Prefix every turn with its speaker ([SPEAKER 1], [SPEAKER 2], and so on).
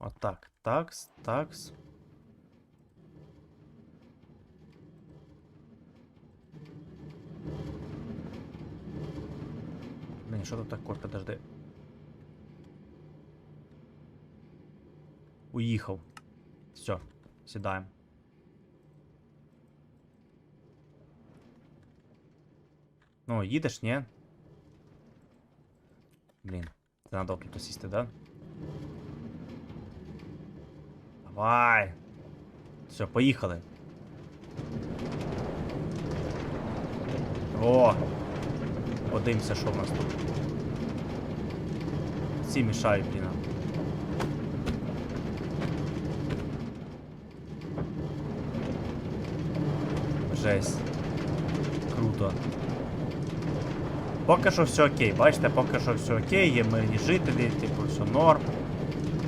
[SPEAKER 1] Отак. Такс, такс. Блін, що тут таке? Подожди. Уїхав. Все, сідаємо. Ну, їдеш, ні? Блін, це треба тут сісти, да? Давай. Все, поїхали. О! Подивимося, що в нас тут. Всі мішають, блін. Жесть. Круто. Поки що все окей, бачите, поки що все окей, є мирні жителі, типу, все норм.